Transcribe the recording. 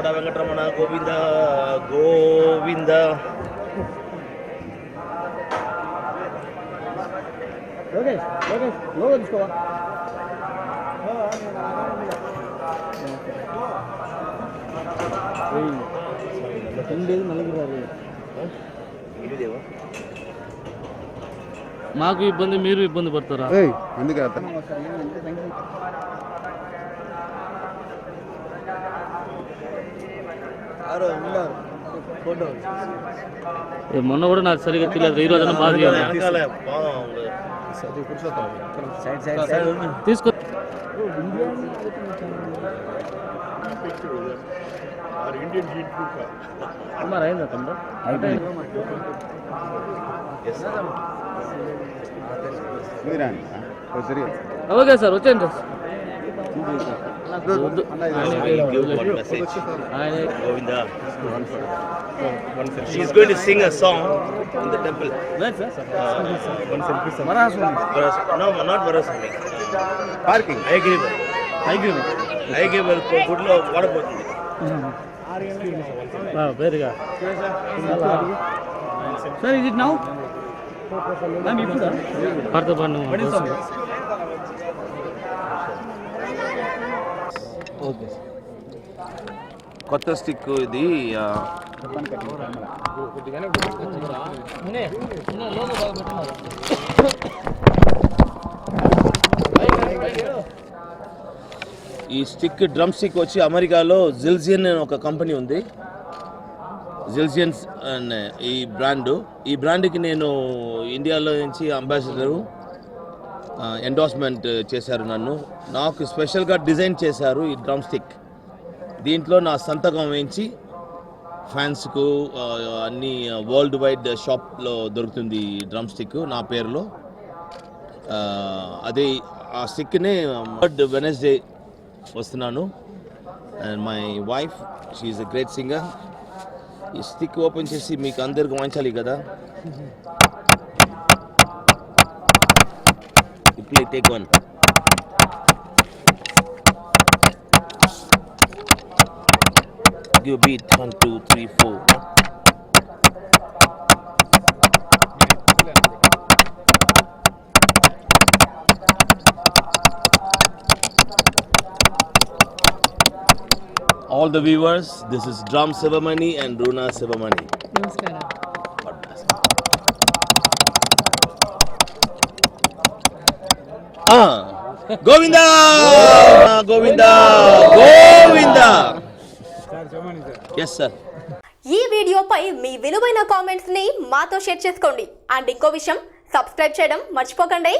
Venkataramana Govinda Govinda Lokesh Lokesh logo తీసుకోవా లేదు నలుగురు రాదు ఇదేవా మాకు ఇబ్బంది మీరు ఇబ్బంది పడతారా ఏయ్ అందుకే మొన్న కూడా నాకు సరిగ్గా తెలియదు. ఈ రోజు బాగా చేయాలి. వెనకాల బాగుంది సైడ్ సైడ్ సైడ్. తీసుకో. మరి అయిందా తమ్ముడు? సరే ఓకే సార్ వచ్చేయండి నాకు Govinda. She is going to sing a song in the temple. Where, sir? Uh, one selfie, sir. Varaswami. Varas, no, not Varaswami. Parking. Ayagrival. Ayagrival. Ayagrival, Kudlo, Vadapotundi. Wow, very good. Sir, is it now? Ma'am, you put that. Part of one. What is the song? Okay కొత్త stick ఇది ఈ stick drum stick వచ్చి అమెరికాలో జిల్జియన్ అనే ఒక company ఉంది. జిల్జియన్స్ అనే ఈ బ్రాండ్. ఈ బ్రాండ్కి నేను ఇండియాలో నుంచి అంబాసిడరు. ఎండోర్స్మెంట్ చేశారు నన్ను. నాకు స్పెషల్గా డిజైన్ చేశారు ఈ డ్రమ్ స్టిక్ దీంట్లో నా సంతకం వేయించి ఫ్యాన్స్కు అన్ని వరల్డ్ వైడ్ షాప్లో దొరుకుతుంది ఈ డ్రమ్ స్టిక్ నా పేరులో. అదే ఆ స్టిక్నే థర్డ్ వెనస్డే వస్తున్నాను. And my wife she's a great singer ఈ స్టిక్ ఓపెన్ చేసి మీకు అందరికి వంచాలి కదా. Play take one. Give beat one, two, three, four. All the viewers, this is Drum Sevamani and Runa Sevamani. Namaskaram. Govinda! Govinda! Govinda! Govinda! Yes, ఈ వీడియోపై మీ విలువైన కామెంట్స్ని మాతో share చేసుకోండి. అండ్ ఇంకో విషయం సబ్స్క్రైబ్ చేయడం మర్చిపోకండి.